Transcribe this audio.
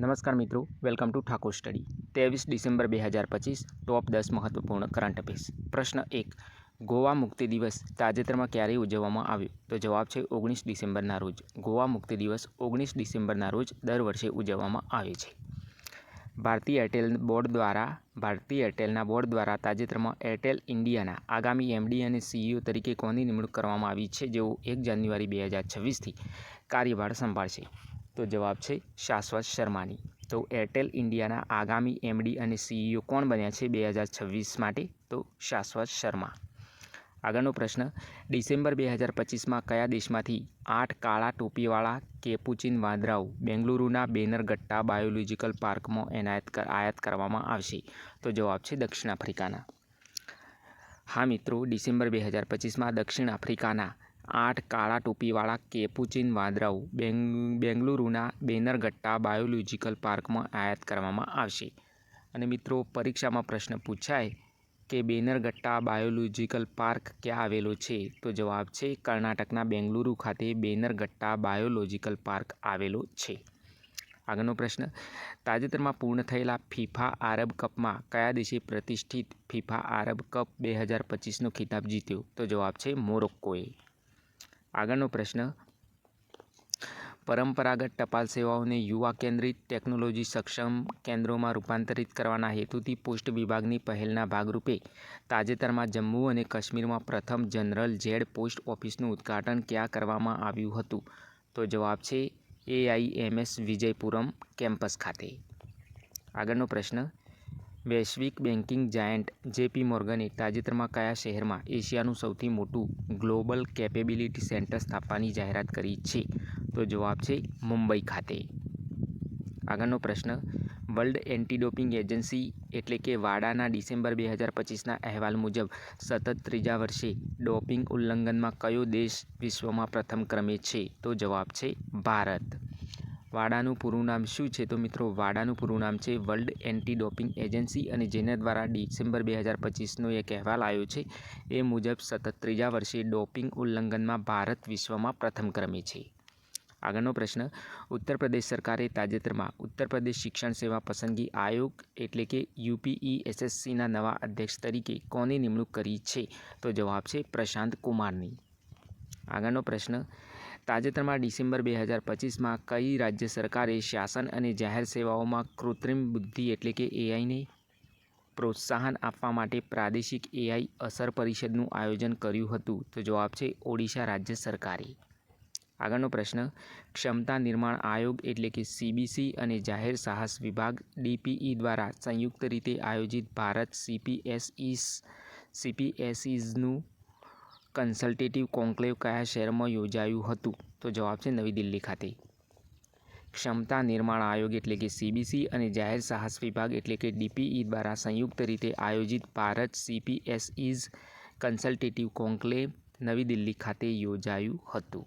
નમસ્કાર મિત્રો, welcome to Thakor study. ત્રેવીસ ડિસેમ્બર બે હજાર પચીસ, ટોપ દસ મહત્વપૂર્ણ કરંટ અફેર્સ. પ્રશ્ન એક, ગોવા મુક્તિ દિવસ તાજેતરમાં ક્યારે ઉજવવામાં આવ્યો? તો જવાબ છે ઓગણીસ ડિસેમ્બરના રોજ. ગોવા મુક્તિ દિવસ ઓગણીસ ડિસેમ્બરના રોજ દર વર્ષે ઉજવવામાં આવે છે. ભારતીય એરટેલ બોર્ડ દ્વારા, ભારતીય એરટેલના બોર્ડ દ્વારા તાજેતરમાં એરટેલ ઇન્ડિયાના આગામી એમડી અને સીઈઓ તરીકે કોની નિમણૂક કરવામાં આવી છે, જેઓ એક જાન્યુઆરી બે હજાર છવ્વીસથી કાર્યભાર સંભાળશે? તો જવાબ છે શાશ્વત શર્માની. તો એરટેલ ઇન્ડિયાના આગામી એમડી અને સીઈઓ કોણ બન્યા છે બે હજાર છવ્વીસ માટે? તો શાશ્વત શર્મા. આગળનો પ્રશ્ન, ડિસેમ્બર બે હજાર પચીસમાં કયા દેશમાંથી આઠ કાળા ટોપીવાળા કેપુચિન વાંદરાઓ બેંગલુરુના બેનરગટ્ટા બાયોલોજિકલ પાર્કમાં એનાયત આયાત કરવામાં આવશે? તો જવાબ છે દક્ષિણ આફ્રિકાના. હા મિત્રો, ડિસેમ્બર બે હજાર પચીસમાં દક્ષિણ આફ્રિકાના આઠ કાળા ટોપીવાળા કેપુચિન વાદરાઓ બેંગ, બેંગલુરુના બેનરગટ્ટા બાયોલોજિકલ પાર્કમાં આયાત કરવામાં આવશે. અને મિત્રો, પરીક્ષામાં પ્રશ્ન પૂછાય કે બેનરગટ્ટા બાયોલોજિકલ પાર્ક ક્યાં આવેલો છે? તો જવાબ છે કર્ણાટકના બેંગલુરુ ખાતે બેનરગટ્ટા બાયોલોજિકલ પાર્ક આવેલો છે. આગળનો પ્રશ્ન, તાજેતરમાં પૂર્ણ થયેલા ફિફા આરબ કપમાં કયા દેશે પ્રતિષ્ઠિત ફિફા આરબ કપ બે હજાર પચીસનો ખિતાબ જીત્યો? તો જવાબ છે મોરોક્કોએ. આગળનો પ્રશ્ન. પરંપરાગત ટપાલ સેવાઓને યુવા કેન્દ્રિત ટેકનોલોજી સક્ષમ કેન્દ્રોમાં રૂપાંતરિત કરવાના હેતુથી પોસ્ટ વિભાગની પહેલના ભાગરૂપે તાજેતરમાં જમ્મુ અને કાશ્મીરમાં પ્રથમ જનરલ ઝેડ પોસ્ટ ઓફિસનું ઉદ્ઘાટન ક્યાં કરવામાં આવ્યું હતું? તો જવાબ છે, એઆઈએમએસ વિજયપુરમ કેમ્પસ ખાતે. આગળનો પ્રશ્ન વૈશ્વિક બેન્કિંગ જાયન્ટ જેપી મોર્ગને તાજેતરમાં કયા શહેરમાં એશિયાનું સૌથી મોટું ગ્લોબલ કેપેબિલિટી સેન્ટર સ્થાપવાની જાહેરાત કરી છે? તો જવાબ છે મુંબઈ ખાતે. આગળનો પ્રશ્ન, વર્લ્ડ એન્ટી ડોપિંગ એજન્સી એટલે કે વાડાના ડિસેમ્બર બે હજાર પચીસના અહેવાલ મુજબ સતત ત્રીજા વર્ષે ડોપિંગ ઉલ્લંઘનમાં કયો દેશ વિશ્વમાં પ્રથમ ક્રમે છે? તો જવાબ છે ભારત. વાડાનું પૂરું નામ શું છે? તો મિત્રો, વાડાનું પૂરું નામ છે વર્લ્ડ એન્ટી ડોપિંગ એજન્સી અને જેના દ્વારા ડિસેમ્બર બે હજાર પચીસનો એક અહેવાલ આવ્યો છે. એ મુજબ સતત ત્રીજા વર્ષે ડોપિંગ ઉલ્લંઘનમાં ભારત વિશ્વમાં પ્રથમ ક્રમે છે. આગળનો પ્રશ્ન, ઉત્તર પ્રદેશ સરકારે તાજેતરમાં ઉત્તર પ્રદેશ શિક્ષણ સેવા પસંદગી આયોગ એટલે કે યુપીઈ એસએસસીના નવા અધ્યક્ષ તરીકે કોની નિમણૂક કરી છે? તો જવાબ છે પ્રશાંત કુમારની. આગળનો પ્રશ્ન તાજેતરમાં ડિસેમ્બર બે હજાર પચીસમાં કઈ રાજ્ય સરકારે શાસન અને જાહેર સેવાઓમાં કૃત્રિમ બુદ્ધિ એટલે કે એઆઈને પ્રોત્સાહન આપવા માટે પ્રાદેશિક એઆઈ અસર પરિષદનું આયોજન કર્યું હતું? તો જવાબ છે ઓડિશા રાજ્ય સરકારે. આગળનો પ્રશ્ન, ક્ષમતા નિર્માણ આયોગ એટલે કે સીબીસી અને જાહેર સાહસ વિભાગ ડીપીઈ દ્વારા સંયુક્ત રીતે આયોજિત ભારત સીપીએસઈસ સીપીએસઈઝનું કન્સલ્ટેટિવ કોન્ક્લેવ કયા શહેરમાં યોજાયું હતું? તો જવાબ છે નવી દિલ્હી ખાતે. ક્ષમતા નિર્માણ આયોગ એટલે કે સીબીસી અને જાહેર સાહસ વિભાગ એટલે કે ડીપીઈ દ્વારા સંયુક્ત રીતે આયોજિત ભારત સીપીએસઈઝ કન્સલ્ટેટિવ કોન્ક્લેવ નવી દિલ્હી ખાતે યોજાયું હતું.